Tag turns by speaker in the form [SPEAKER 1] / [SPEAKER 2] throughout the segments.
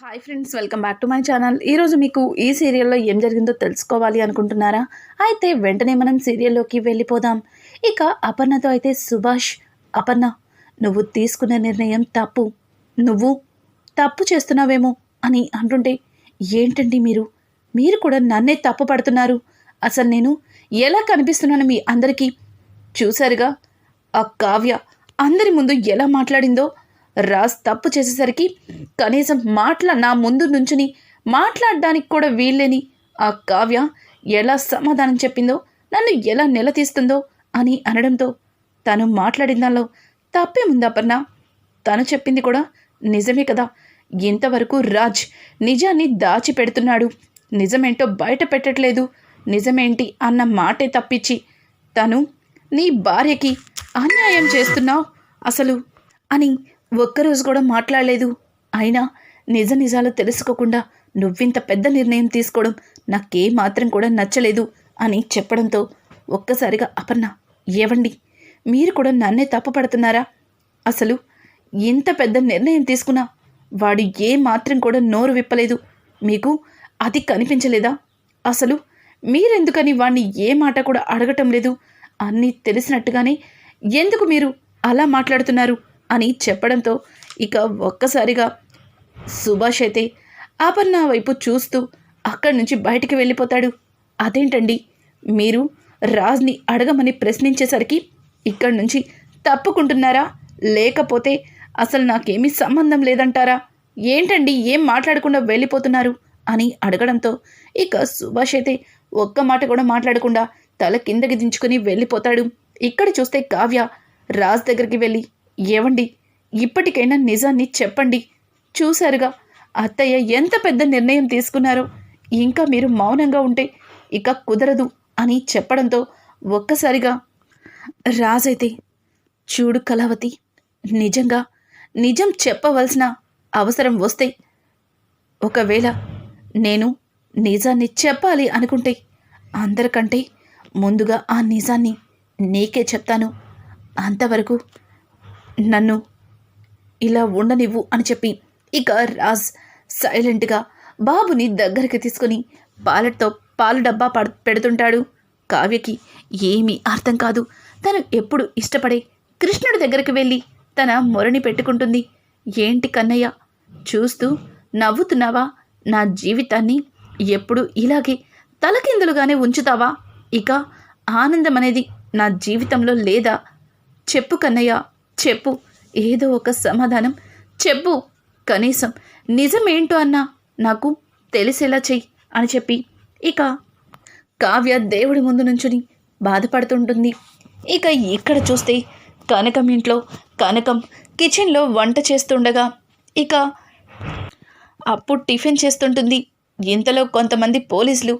[SPEAKER 1] Hi friends welcome back to my channel ఈరోజు మీకు ఈ సీరియల్లో ఏం జరిగిందో తెలుసుకోవాలి అనుకుంటున్నారా? అయితే వెంటనే మనం సీరియల్లోకి వెళ్ళిపోదాం. ఇక అపర్ణతో అయితే సుభాష్ అపర్ణ నువ్వు తీసుకున్న నిర్ణయం తప్పు. నువ్వు తప్పు చేస్తున్నావేమో అని అంటుంటే ఏంటండి మీరు? మీరు కూడా నన్నే తప్పు పడుతున్నారు. అసలు నేను ఎలా కనిపిస్తున్నాను మీ అందరికీ? చూసారుగా ఆ కావ్య అందరి ముందు ఎలా మాట్లాడిందో రాజ్ తప్పు చేసేసరికి కనీసం మాట్లా నా ముందు నుంచుని మాట్లాడడానికి కూడా వీల్లేని ఆ కావ్య ఎలా సమాధానం చెప్పిందో నన్ను ఎలా నిలదీస్తుందో అని అనడంతో తను మాట్లాడిన దానిలో తప్పేముందపర్ణ తను చెప్పింది కూడా నిజమే కదా. ఇంతవరకు రాజ్ నిజాన్ని దాచిపెడుతున్నాడు. నిజమేంటో బయట పెట్టట్లేదు. నిజమేంటి అన్న మాటే తప్పించి తను నీ భార్యకి అన్యాయం చేస్తున్నావు అసలు అని ఒక్కరోజు కూడా మాట్లాడలేదు. అయినా నిజ నిజాలు తెలుసుకోకుండా నువ్వింత పెద్ద నిర్ణయం తీసుకోవడం నాకే మాత్రం కూడా నచ్చలేదు అని చెప్పడంతో ఒక్కసారిగా అపర్ణ ఏవండి మీరు కూడా నన్నే తప్పుపడుతున్నారా అసలు ఇంత పెద్ద నిర్ణయం తీసుకున్నా వాడు ఏ మాత్రం కూడా నోరు విప్పలేదు. మీకు అది కనిపించలేదా? అసలు మీరెందుకని వాణ్ణి ఏ మాట కూడా అడగటం లేదు. అన్నీ తెలిసినట్టుగానే ఎందుకు మీరు అలా మాట్లాడుతున్నారు? అని చెప్పడంతో ఇక ఒక్కసారిగా సుభాష్ అయితే ఆపర్ణ వైపు చూస్తూ అక్కడి నుంచి బయటికి వెళ్ళిపోతాడు. అదేంటండి? మీరు రాజ్ని అడగమని ప్రశ్నించేసరికి ఇక్కడి నుంచి తప్పుకుంటున్నారా? లేకపోతే అసలు నాకేమీ సంబంధం లేదంటారా? ఏంటండి? ఏం మాట్లాడకుండా వెళ్ళిపోతున్నారు? అని అడగడంతో ఇక సుభాష్ అయితే ఒక్క మాట కూడా మాట్లాడకుండా తల కిందకి దించుకుని వెళ్ళిపోతాడు. ఇక్కడ చూస్తే కావ్య రాజ్ దగ్గరికి వెళ్ళి ఏవండి? ఇప్పటికైనా నిజాన్ని చెప్పండి. చూశారుగా అత్తయ్య ఎంత పెద్ద నిర్ణయం తీసుకున్నారో. ఇంకా మీరు మౌనంగా ఉంటే ఇక కుదరదు అని చెప్పడంతో ఒక్కసారిగా రాజైతే చూడు కళావతి నిజంగా నిజం చెప్పవలసిన అవసరం వస్తే ఒకవేళ నేను నిజాన్ని చెప్పాలి అనుకుంటే అందరికంటే ముందుగా ఆ నిజాన్ని నీకే చెప్తాను. అంతవరకు నన్ను ఇలా ఉండనివ్వు అని చెప్పి ఇక రాజ్ సైలెంట్గా బాబుని దగ్గరికి తీసుకుని పాలతో పాలు డబ్బా పడ పెడుతుంటాడు. కావ్యకి ఏమీ అర్థం కాదు. తను ఎప్పుడు ఇష్టపడే కృష్ణుడి దగ్గరికి వెళ్ళి తన మొరని పెట్టుకుంటుంది. ఏంటి కన్నయ్య? చూస్తూ నవ్వుతున్నావా? నా జీవితాన్ని ఎప్పుడు ఇలాగే తలకిందులుగానే ఉంచుతావా? ఇక ఆనందం అనేది నా జీవితంలో లేదా? చెప్పు కన్నయ్య. చెప్పు. ఏదో ఒక సమాధానం. చెప్పు. కనీసం నిజమేంటో అన్నా నాకు తెలిసేలా చెయ్యి అని చెప్పి ఇక కావ్య దేవుడి ముందు నుంచుని బాధపడుతుంటుంది. ఇక ఇక్కడ చూస్తే కనకం ఇంట్లో కనకం కిచెన్లో వంట చేస్తుండగా ఇక అప్పుడు టిఫిన్ చేస్తుంటుంది. ఇంతలో కొంతమంది పోలీసులు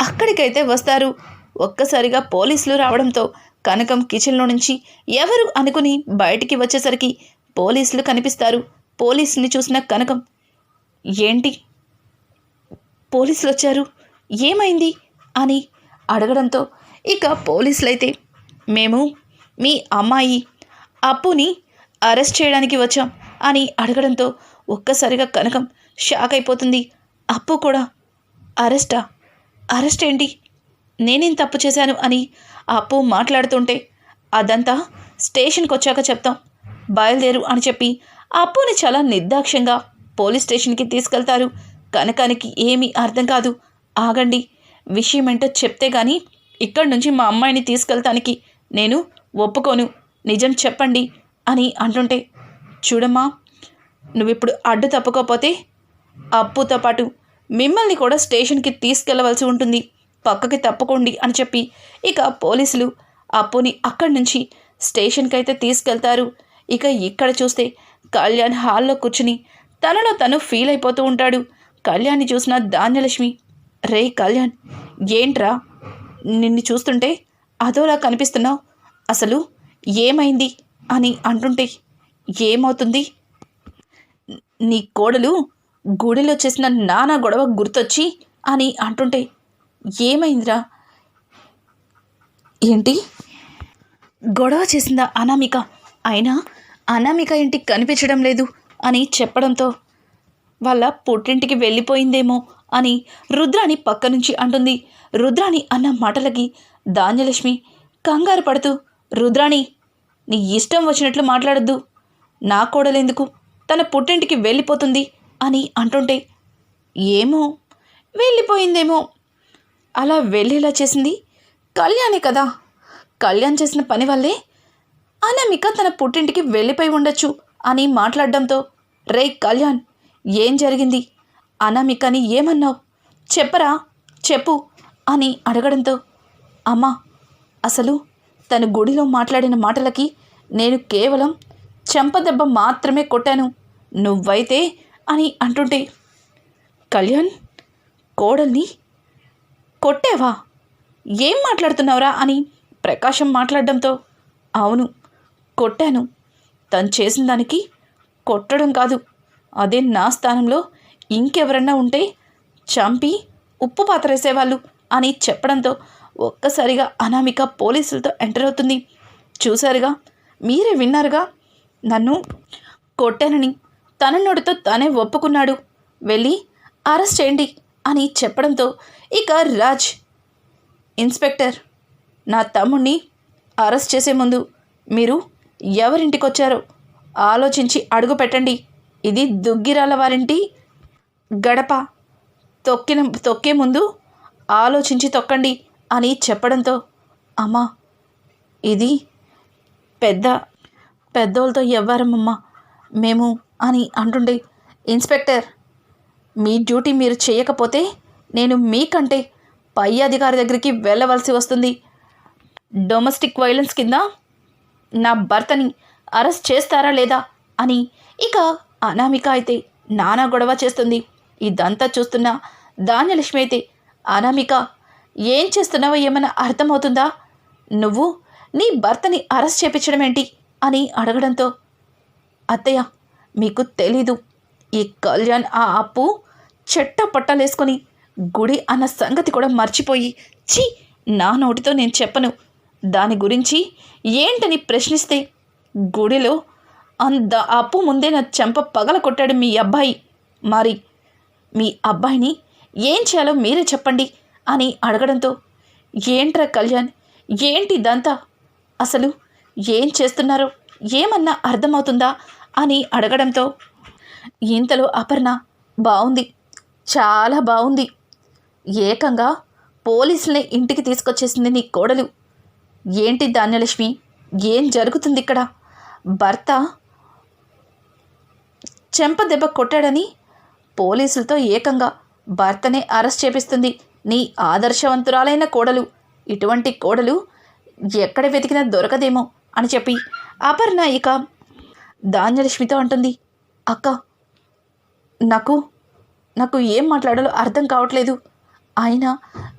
[SPEAKER 1] అక్కడికైతే వస్తారు. ఒక్కసారిగా పోలీసులు రావడంతో కనకం కిచెన్లో నుంచి ఎవరు అనుకుని బయటికి వచ్చేసరికి పోలీసులు కనిపిస్తారు. పోలీసుని చూసిన కనకం ఏంటి? పోలీసులు వచ్చారు ఏమైంది? అని అడగడంతో ఇక పోలీసులైతే మేము మీ అమ్మాయి అప్పుని అరెస్ట్ చేయడానికి వచ్చాం అని అడగడంతో ఒక్కసారిగా కనకం షాక్ అయిపోతుంది. అప్పు కూడా అరెస్టా? అరెస్ట్ ఏంటి నేనేం తప్పు చేశాను అని అప్పు మాట్లాడుతుంటే అదంతా స్టేషన్కి వచ్చాక చెప్తాం. బయలుదేరు అని చెప్పి అప్పుని చాలా నిర్దాక్ష్యంగా పోలీస్ స్టేషన్కి తీసుకెళ్తారు. కనకానికి ఏమీ అర్థం కాదు. ఆగండి. విషయం ఏంటో చెప్తే కానీ ఇక్కడి నుంచి మా అమ్మాయిని తీసుకెళ్తానికి నేను ఒప్పుకోను. నిజం చెప్పండి అని అంటుంటే చూడమ్మా నువ్విప్పుడు అడ్డు తప్పుకోకపోతే అప్పుతో పాటు మిమ్మల్ని కూడా స్టేషన్కి తీసుకెళ్ళవలసి ఉంటుంది. పక్కకి తప్పుకోండి అని చెప్పి ఇక పోలీసులు అప్పుని అక్కడి నుంచి స్టేషన్కి అయితే తీసుకెళ్తారు. ఇక ఇక్కడ చూస్తే కళ్యాణ్ హాల్లో కూర్చుని తనలో తను ఫీల్ అయిపోతూ ఉంటాడు. కళ్యాణ్ని చూసిన ధాన్యలక్ష్మి రే కళ్యాణ్ ఏంట్రా? నిన్ను చూస్తుంటే అదోలా కనిపిస్తున్నావు. అసలు ఏమైంది? అని అంటుంటే ఏమవుతుంది? నీ కోడలు గుడిలో చేసిన నానా గొడవ గుర్తొచ్చి అని అంటుంటే ఏమైందిరా? ఏంటి? గొడవ చేసిందా అనామిక? అయినా అనామిక ఇంటికి కనిపించడం లేదు అని చెప్పడంతో వాళ్ళ పుట్టింటికి వెళ్ళిపోయిందేమో అని రుద్రాణి పక్క నుంచి అంటుంది. రుద్రాణి అన్న మాటలకి ధాన్యలక్ష్మి కంగారు పడుతూ రుద్రాణి నీ ఇష్టం వచ్చినట్లు మాట్లాడద్దు. నా కోడలెందుకు? తన పుట్టింటికి వెళ్ళిపోతుంది అని అంటుంటే ఏమో వెళ్ళిపోయిందేమో. అలా వెళ్ళేలా చేసింది? కళ్యాణే కదా. కళ్యాణ్ చేసిన పని వల్లే అనామిక తన పుట్టింటికి వెళ్ళిపోయి ఉండొచ్చు అని మాట్లాడడంతో రే కళ్యాణ్ ఏం జరిగింది? అనామికని ఏమన్నావు? చెప్పరా? చెప్పు అని అడగడంతో అమ్మా అసలు తను గుడిలో మాట్లాడిన మాటలకి నేను కేవలం చెంపదెబ్బ మాత్రమే కొట్టాను నువ్వైతే అని అంటుంటే కళ్యాణ్ కోడల్ని కొట్టావా? ఏం మాట్లాడుతున్నావురా అని ప్రకాశం మాట్లాడడంతో అవును కొట్టాను. తను చేసిన దానికి కొట్టడం కాదు. అదే నా స్థానంలో ఇంకెవరన్నా ఉంటే చంపి ఉప్పు పాత్ర వేసేవాళ్ళు అని చెప్పడంతో ఒక్కసారిగా అనామిక పోలీసులతో ఎంటర్ అవుతుంది. చూశారుగా మీరే విన్నారుగా నన్ను కొట్టానని తన నోటితో తనే ఒప్పుకున్నాడు. వెళ్ళి అరెస్ట్ చేయండి. అని చెప్పడంతో ఇక రాజ్ ఇన్స్పెక్టర్ నా తమ్ముణ్ణి అరెస్ట్ చేసే ముందు మీరు ఎవరింటికొచ్చారో ఆలోచించి అడుగు పెట్టండి. ఇది దుగ్గిరాల వారింటి గడప. తొక్కిన తొక్కే ముందు ఆలోచించి తొక్కండి అని చెప్పడంతో అమ్మా ఇది పెద్ద పెద్దోళ్ళతో ఎవ్వరమ్మమ్మా మేము అని అంటుండే ఇన్స్పెక్టర్. మీ డ్యూటీ మీరు చేయకపోతే నేను మీకంటే పై అధికారి దగ్గరికి వెళ్ళవలసి వస్తుంది. డొమెస్టిక్ వైలెన్స్ కింద నా భర్తని అరెస్ట్ చేస్తారా లేదా అని ఇక అనామిక అయితే నానా గొడవ చేస్తుంది. ఇదంతా చూస్తున్న ధాన్యలక్ష్మి అయితే అనామిక ఏం చేస్తున్నావో ఏమైనా అర్థమవుతుందా? నువ్వు నీ భర్తని అరెస్ట్ చేపించడం ఏంటి? అని అడగడంతో అత్తయ్య మీకు తెలీదు. ఈ కళ్యాణ్ ఆ అప్పు చెట్ట పట్టలేసుకొని గుడి అన్న సంగతి కూడా మర్చిపోయి ఛీ నా నోటితో నేను చెప్పను. దాని గురించి ఏంటని ప్రశ్నిస్తే గుడిలో అంత అప్పు ముందే నా చెంప పగల కొట్టాడు మీ అబ్బాయి. మరి మీ అబ్బాయిని ఏం చేయాలో మీరే చెప్పండి అని అడగడంతో ఏంట్రా కళ్యాణ్ ఏంటి ఇదంతా? అసలు ఏం చేస్తున్నారో ఏమన్నా అర్థమవుతుందా అని అడగడంతో ఇంతలో అపర్ణ బాగుంది చాలా బాగుంది ఏకంగా పోలీసుల్ని ఇంటికి తీసుకొచ్చేసింది నీ కోడలు. ఏంటి ధాన్యలక్ష్మి? ఏం జరుగుతుంది ఇక్కడ భర్త చెంప దెబ్బ కొట్టాడని పోలీసులతో ఏకంగా భర్తనే అరెస్ట్ చేపిస్తుంది నీ ఆదర్శవంతురాలైన కోడలు. ఇటువంటి కోడలు ఎక్కడ వెతికినా దొరకదేమో అని చెప్పి అపర్ణ ఇక ధాన్యలక్ష్మితో అంటుంది. అక్క నాకు నాకు ఏం మాట్లాడాలో అర్థం కావట్లేదు. ఆయన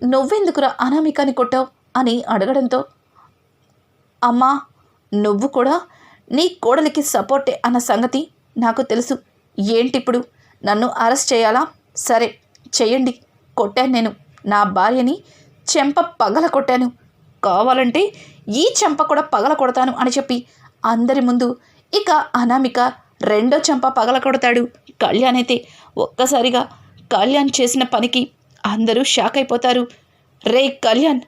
[SPEAKER 1] నువ్వెందుకురా అనామికాని కొట్టావు అని అడగడంతో అమ్మా నువ్వు కూడా నీ కోడలికి సపోర్టే అన్న సంగతి నాకు తెలుసు. ఏంటిప్పుడు? నన్ను అరెస్ట్ చేయాలా? సరే చెయ్యండి కొట్టాను నేను. నా భార్యని చెంప పగల కొట్టాను. కావాలంటే ఈ చెంప కూడా పగల కొడతాను అని చెప్పి అందరి ముందు ఇక అనామిక రెండో చెంప పగల కొడతాడు కళ్యాణ్ అయితే ఒక్కసారిగా కళ్యాణ్ చేసిన పనికి అందరూ షాక్ అయిపోతారు. రే కళ్యాణ్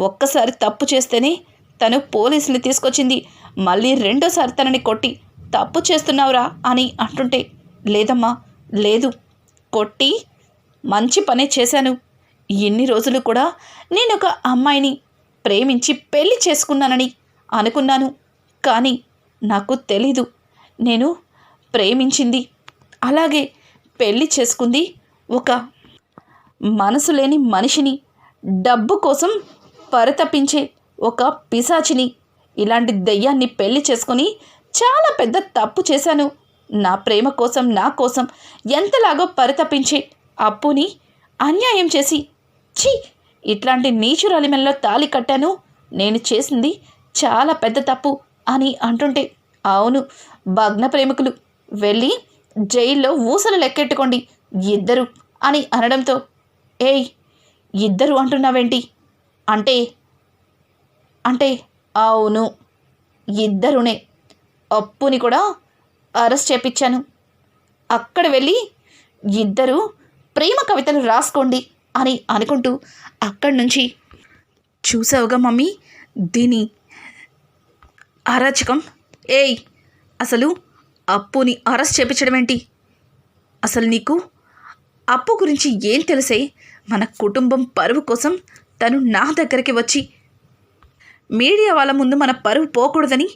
[SPEAKER 1] ఒక్కసారి తప్పు చేస్తేనే తను పోలీసులు తీసుకొచ్చింది. మళ్ళీ రెండోసారి తనని కొట్టి తప్పు చేస్తున్నావురా అని అంటుంటే లేదమ్మా లేదు. కొట్టి మంచి పనే చేశాను. ఇన్ని రోజులు కూడా నేను ఒక అమ్మాయిని ప్రేమించి పెళ్ళి చేసుకున్నానని అనుకున్నాను. కానీ నాకు తెలీదు. నేను ప్రేమించింది. అలాగే పెళ్ళి చేసుకుంది ఒక మనసు లేని మనిషిని. డబ్బు కోసం పరితపించే ఒక పిశాచిని. ఇలాంటి దెయ్యాన్ని పెళ్ళి చేసుకుని చాలా పెద్ద తప్పు చేశాను. నా ప్రేమ కోసం నా కోసం ఎంతలాగో పరితపించే అప్పుని అన్యాయం చేసి. ఛీ! ఇట్లాంటి నీచురాలిమెల్లో తాలి కట్టాను. నేను చేసింది చాలా పెద్ద తప్పు అని అంటుంటే అవును భగ్న ప్రేమికులు. వెళ్ళి జైల్లో ఊసలు లెక్కెట్టుకోండి ఇద్దరు అని అనడంతో ఏయ్ ఇద్దరు అంటున్నావేంటి? అంటే అంటే అవును ఇద్దరునే అప్పుని కూడా అరెస్ట్ చేపించాను అక్కడ వెళ్ళి ఇద్దరు ప్రేమ కవితలు రాసుకోండి అని అనుకుంటూ అక్కడి నుంచి చూసావుగా మమ్మీ దీని అరాచకం ఏయ్ అసలు అప్పుని అరెస్ట్ చేపించడం ఏంటి అసలు నీకు అప్పు గురించి ఏం తెలిసే? మన కుటుంబం పరువు కోసం తను నా దగ్గరికి వచ్చి మీడియా వాళ్ళ ముందు మన పరువు పోకూడదని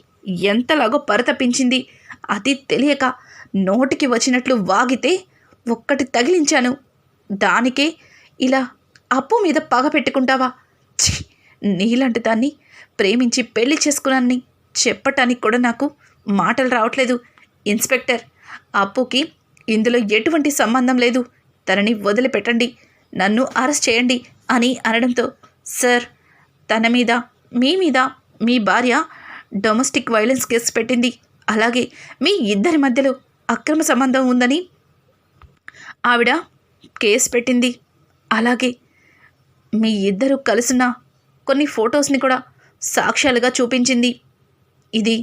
[SPEAKER 1] ఎంతలాగో పరితపించింది అది తెలియక నోటికి వచ్చినట్లు వాగితే ఒక్కటి తగిలించాను. దానికే ఇలా అప్పు మీద పగ పెట్టుకుంటావా? నీలాంటి దాన్ని ప్రేమించి పెళ్ళి చేసుకున్నానని చెప్పటానికి కూడా నాకు మాటలు రావట్లేదు. ఇన్స్పెక్టర్ అప్పుకి ఇందులో ఎటువంటి సంబంధం లేదు. తనని వదిలిపెట్టండి. నన్ను అరెస్ట్ చేయండి అని అనడంతో సార్ తన మీద మీ మీద మీ భార్య డొమెస్టిక్ వైలెన్స్ కేసు పెట్టింది. అలాగే మీ ఇద్దరి మధ్యలో అక్రమ సంబంధం ఉందని ఆవిడ కేసు పెట్టింది. అలాగే మీ ఇద్దరు కలిసిన కొన్ని ఫొటోస్ని కూడా సాక్ష్యాలుగా చూపించింది. ఇది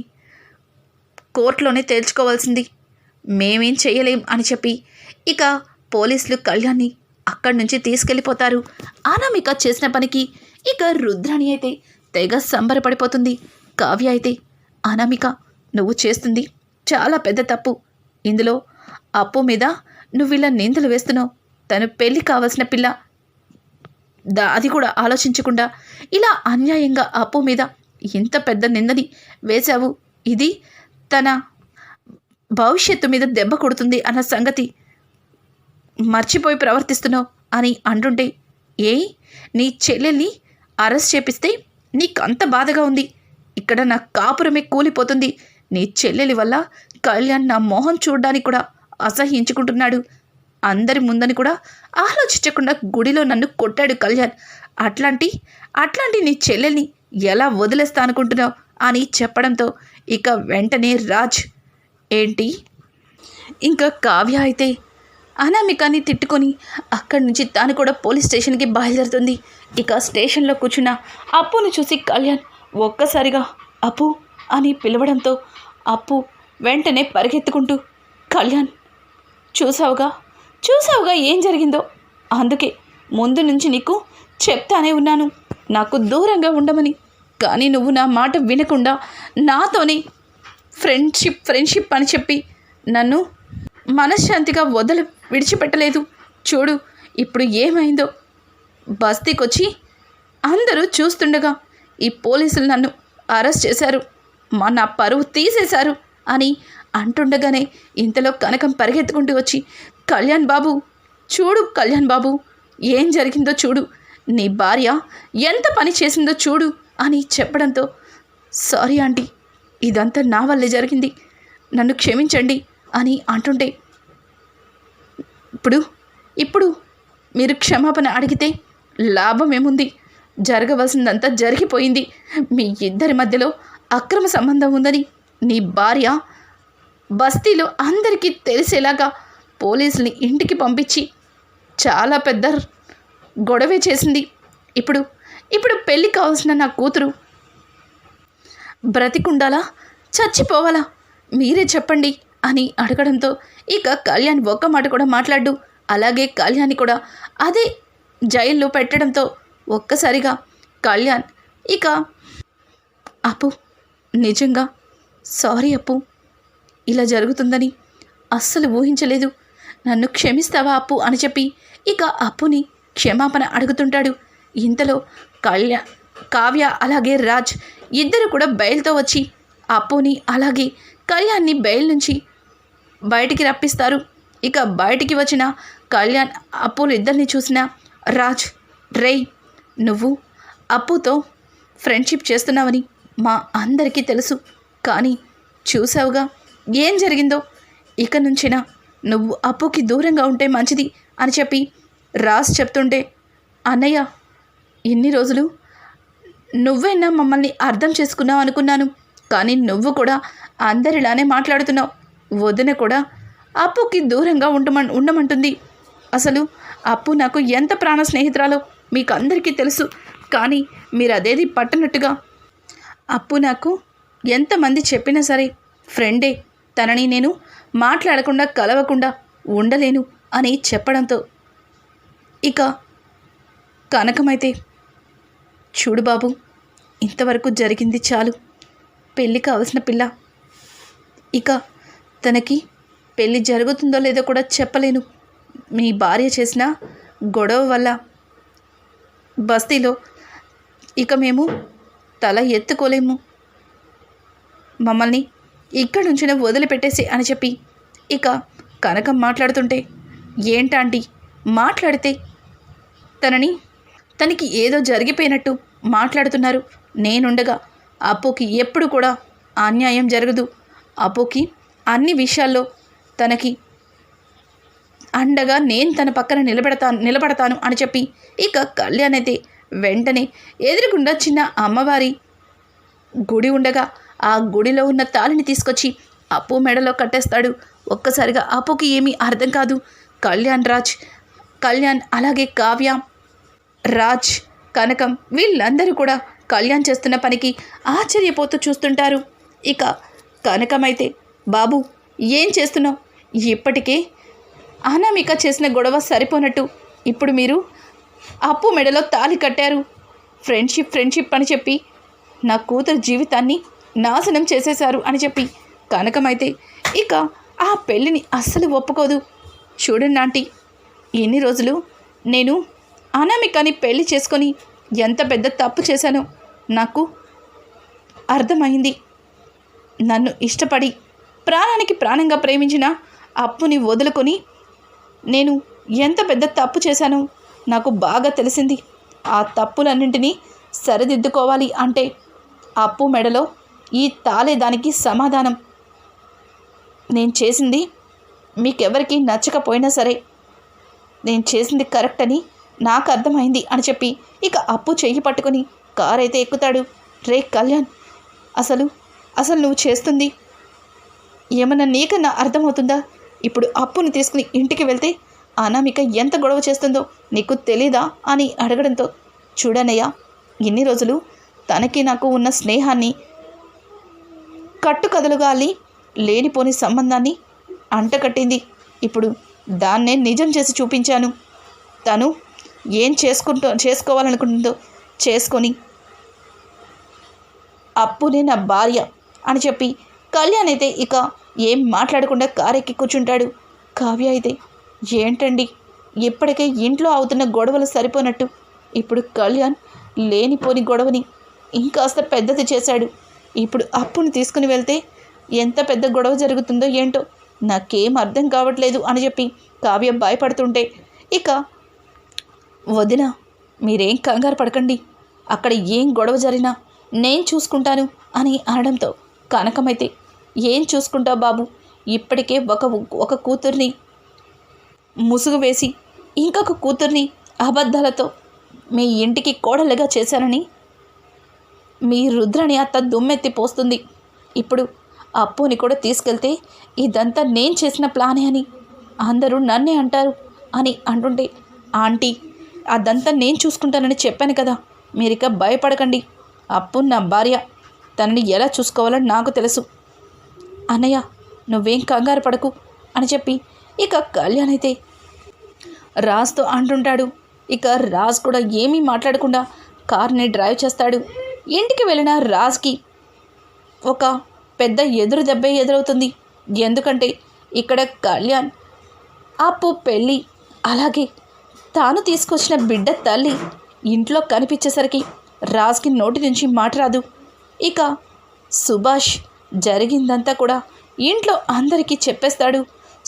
[SPEAKER 1] కోర్టులోనే తేల్చుకోవాల్సింది. మేమేం చేయలేం అని చెప్పి ఇక పోలీసులు కళ్యాణ్ని అక్కడి నుంచి తీసుకెళ్ళిపోతారు. అనామిక చేసిన పనికి ఇక రుద్రాణి అయితే తెగ సంబరపడిపోతుంది. కావ్య అయితే అనామిక నువ్వు చేస్తుంది చాలా పెద్ద తప్పు. ఇందులో అప్పు మీద నువ్వు ఇలా నిందలు వేస్తున్నావు. తను పెళ్ళి కావలసిన పిల్ల. దా అది కూడా ఆలోచించకుండా ఇలా అన్యాయంగా అప్పు మీద ఇంత పెద్ద నిందని వేశావు. ఇది తన భవిష్యత్తు మీద దెబ్బ కొడుతుంది అన్న సంగతి మర్చిపోయి ప్రవర్తిస్తున్నావు అని అంటుంటే ఏ నీ చెల్లెల్ని అరెస్ట్ చేపిస్తే నీకు అంత బాధగా ఉంది. ఇక్కడ నా కాపురమే కూలిపోతుంది. నీ చెల్లెలి వల్ల కళ్యాణ్ నా మొహం చూడడానికి కూడా అసహ్యించుకుంటున్నాడు. అందరి ముందని కూడా ఆలోచించకుండా గుడిలో నన్ను కొట్టాడు కళ్యాణ్. అట్లాంటి అట్లాంటి నీ చెల్లెల్ని ఎలా వదిలేస్తా అనుకుంటున్నావు అని చెప్పడంతో ఇక వెంటనే రాజ్ ఏంటి? ఇంకా కావ్య అయితే అనామికాని తిట్టుకొని అక్కడి నుంచి తాను కూడా పోలీస్ స్టేషన్కి బయలుదేరుతుంది. ఇక స్టేషన్లో కూర్చున్న అప్పును చూసి కళ్యాణ్ ఒక్కసారిగా అప్పు అని పిలవడంతో అప్పు వెంటనే పరిగెత్తుకుంటూ కళ్యాణ్ చూసావుగా? చూసావుగా ఏం జరిగిందో? అందుకే ముందు నుంచి నీకు చెప్తానే ఉన్నాను. నాకు దూరంగా ఉండమని కానీ నువ్వు నా మాట వినకుండా నాతోనే ఫ్రెండ్షిప్ ఫ్రెండ్షిప్ అని చెప్పి నన్ను మనశ్శాంతిగా వదల విడిచిపెట్టలేదు. చూడు ఇప్పుడు ఏమైందో. బస్తీకొచ్చి అందరూ చూస్తుండగా ఈ పోలీసులు నన్ను అరెస్ట్ చేశారు. మా నా పరువు తీసేశారు అని అంటుండగానే ఇంతలో కనకం పరిగెత్తుకుంటూ వచ్చి కళ్యాణ్ బాబు చూడు కళ్యాణ్ బాబు ఏం జరిగిందో చూడు. నీ భార్య ఎంత పని చేసిందో చూడు. అని చెప్పడంతో సారీ ఆంటీ ఇదంతా నా వల్లే జరిగింది. నన్ను క్షమించండి అని అంటుంటే ఇప్పుడు ఇప్పుడు మీరు క్షమాపణ అడిగితే లాభం ఏముంది జరగవలసిందంతా జరిగిపోయింది. మీ ఇద్దరి మధ్యలో అక్రమ సంబంధం ఉందని నీ భార్య బస్తీలో అందరికీ తెలిసేలాగా పోలీసుల్ని ఇంటికి పంపించి చాలా పెద్ద గొడవే చేసింది. ఇప్పుడు ఇప్పుడు పెళ్ళి కావాల్సిన నా కూతురు బ్రతికుండాలా? చచ్చిపోవాలా? మీరే చెప్పండి అని అడగడంతో ఇక కళ్యాణ్ ఒక్క మాట కూడా మాట్లాడు అలాగే కళ్యాణ్ కూడా అదే జైల్లో పెట్టడంతో ఒక్కసారిగా కళ్యాణ్ ఇక అప్పు నిజంగా? సారీ అప్పు. ఇలా జరుగుతుందని అస్సలు ఊహించలేదు. నన్ను క్షమిస్తావా అప్పు? అని చెప్పి ఇక అప్పుని క్షమాపణ అడుగుతుంటాడు. ఇంతలో కళ్యా కావ్య అలాగే రాజ్ ఇద్దరు కూడా బయలుతో వచ్చి అప్పుని అలాగే కళ్యాణ్ని బయలు నుంచి బయటికి రప్పిస్తారు. ఇక బయటికి వచ్చిన కళ్యాణ్ అప్పులు ఇద్దరిని చూసిన రాజ్ రేయ్ నువ్వు అప్పుతో ఫ్రెండ్షిప్ చేస్తున్నావని మా అందరికీ తెలుసు. కానీ చూసావుగా ఏం జరిగిందో? ఇక నుంచినా నువ్వు అప్పుకి దూరంగా ఉంటే మంచిది అని చెప్పి రాజ్ చెప్తుంటే అన్నయ్య ఇన్ని రోజులు నువ్వైనా మమ్మల్ని అర్థం చేసుకున్నావు అనుకున్నాను. కానీ నువ్వు కూడా అందరిలానే మాట్లాడుతున్నావు. వదిన కూడా అప్పుకి దూరంగా ఉండమన్ ఉండమంటుంది. అసలు అప్పు నాకు ఎంత ప్రాణ స్నేహితురాలో మీకు అందరికీ తెలుసు. కానీ మీరు అదేది పట్టనట్టుగా. అప్పు నాకు ఎంతమంది చెప్పినా సరే ఫ్రెండే. తనని నేను మాట్లాడకుండా కలవకుండా ఉండలేను అని చెప్పడంతో. ఇక కనకమైతే చూడు బాబు ఇంతవరకు జరిగింది చాలు. పెళ్ళి కావలసిన పిల్ల. ఇక తనకి పెళ్ళి జరుగుతుందో లేదో కూడా చెప్పలేను. మీ భార్య చేసిన గొడవ వల్ల బస్తీలో ఇక మేము తల ఎత్తుకోలేము. మమ్మల్ని ఇక్కడి నుంచి వదిలిపెట్టేసి అని చెప్పి ఇక కనకం మాట్లాడుతుంటే ఏంటాంటి మాట్లాడితే? తనని తనకి ఏదో జరిగిపోయినట్టు మాట్లాడుతున్నారు. నేనుండగా అప్పుకి ఎప్పుడు కూడా అన్యాయం జరగదు. అప్పుకి అన్ని విషయాల్లో తనకి అండగా నేను తన పక్కన నిలబెడతాను నిలబడతాను అని చెప్పి ఇక కళ్యాణ్ అయితే వెంటనే ఎదురుగుండా చిన్న అమ్మవారి గుడి ఉండగా ఆ గుడిలో ఉన్న తాళిని తీసుకొచ్చి అప్పు మెడలో కట్టేస్తాడు. ఒక్కసారిగా అప్పుకి ఏమీ అర్థం కాదు. కళ్యాణ్ రాజ్ కళ్యాణ్ అలాగే కావ్య రాజ్ కనకం వీళ్ళందరూ కూడా కళ్యాణ్ చేస్తున్న పనికి ఆశ్చర్యపోతూ చూస్తుంటారు. ఇక కనకమైతే బాబు ఏం చేస్తున్నావు? ఇప్పటికే అనామిక చేసిన గొడవ సరిపోనట్టు. ఇప్పుడు మీరు అప్పు మెడలో తాళి కట్టారు. ఫ్రెండ్షిప్ ఫ్రెండ్షిప్ అని చెప్పి నా కూతురు జీవితాన్ని నాశనం చేసేశారు అని చెప్పి కనకమైతే ఇక ఆ పెళ్ళిని అస్సలు ఒప్పుకోదు. చూడండి ఆంటీ ఎన్ని రోజులు నేను అనామికని పెళ్ళి చేసుకొని ఎంత పెద్ద తప్పు చేశానో నాకు అర్థమైంది. నన్ను ఇష్టపడి ప్రాణానికి ప్రాణంగా ప్రేమించిన అప్పుని వదులుకొని నేను ఎంత పెద్ద తప్పు చేశానో నాకు బాగా తెలిసింది. ఆ తప్పులన్నింటినీ సరిదిద్దుకోవాలి అంటే అప్పు మెడలో ఈ తాలే దానికి సమాధానం. నేను చేసింది మీకెవరికి నచ్చకపోయినా సరే నేను చేసింది కరెక్ట్ అని నాకు అర్థమైంది అని చెప్పి ఇక అప్పు చెయ్యి పట్టుకుని కారు అయితే ఎక్కుతాడు. రే కళ్యాణ్ అసలు అసలు నువ్వు చేస్తుంది ఏమన్నా నీకన్నా అర్థమవుతుందా? ఇప్పుడు అప్పుని తీసుకుని ఇంటికి వెళ్తే అనామిక ఎంత గొడవ చేస్తుందో నీకు తెలీదా అని అడగడంతో చూడనయ్యా ఇన్ని రోజులు తనకి నాకు ఉన్న స్నేహాన్ని కట్టుకథలుగా అల్లి లేనిపోని సంబంధాన్ని అంటకట్టింది. ఇప్పుడు దాన్నే నిజం చేసి చూపించాను. తను ఏం చేసుకుంటూ చేసుకోవాలనుకుంటుందో చేసుకొని అప్పునే నా భార్య అని చెప్పి కళ్యాణ్ అయితే ఇక ఏం మాట్లాడకుండా కారెక్కి కూర్చుంటాడు. కావ్య అయితే ఏంటండి? ఇప్పటికే ఇంట్లో అవుతున్న గొడవలు సరిపోనట్టు. ఇప్పుడు కళ్యాణ్ లేనిపోని గొడవని ఇంకాస్త పెద్దది చేశాడు. ఇప్పుడు అప్పుని తీసుకుని వెళ్తే ఎంత పెద్ద గొడవ జరుగుతుందో ఏంటో నాకేం అర్థం కావట్లేదు అని చెప్పి కావ్య భయపడుతుంటే ఇక వదిన మీరేం కంగారు పడకండి. అక్కడ ఏం గొడవ జరిగినా నేను చూసుకుంటాను అని అనడంతో కనకమైతే ఏం చూసుకుంటావు బాబు? ఇప్పటికే ఒక ఒక కూతుర్ని ముసుగు వేసి ఇంకొక కూతుర్ని అబద్ధాలతో మీ ఇంటికి కోడలుగా చేశానని మీ రుద్రని అత్త దుమ్మెత్తి పోస్తుంది. ఇప్పుడు అప్పుని కూడా తీసుకెళ్తే ఇదంతా నేను చేసిన ప్లానే అని అందరూ నన్నే అంటారు అని అంటుంటే ఆంటీ అదంతా నేను చూసుకుంటానని చెప్పాను కదా. మీరిక భయపడకండి. అప్పు నా భార్య. తనని ఎలా చూసుకోవాలో నాకు తెలుసు. అన్నయ్య నువ్వేం కంగారు పడకు అని చెప్పి ఇక కళ్యాణ్ అయితే రాజుతో అంటుంటాడు. ఇక రాజ్ కూడా ఏమీ మాట్లాడకుండా కార్ని డ్రైవ్ చేస్తాడు. ఇంటికి వెళ్ళిన రాజ్కి ఒక పెద్ద ఎదురు దెబ్బే ఎదురవుతుంది. ఎందుకంటే ఇక్కడ కళ్యాణ్ అప్పు పెళ్ళి అలాగే తాను తీసుకొచ్చిన బిడ్డ తల్లి ఇంట్లో కనిపించేసరికి రాజ్కి నోటి నుంచి మాట రాదు. ఇక సుభాష్ జరిగిందంతా కూడా ఇంట్లో అందరికీ చెప్పేస్తాడు.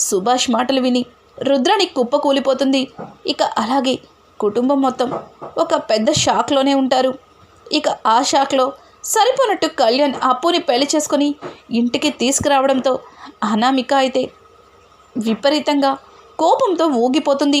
[SPEAKER 1] సుభాష్ మాటలు విని రుద్రాని కుప్ప కూలిపోతుంది. ఇక అలాగే కుటుంబం మొత్తం ఒక పెద్ద షాక్లోనే ఉంటారు. ఇక ఆ షాక్లో సరిపోనట్టు కళ్యాణ్ అప్పుని పెళ్ళి చేసుకొని ఇంటికి తీసుకురావడంతో అనామిక అయితే విపరీతంగా కోపంతో ఊగిపోతుంది.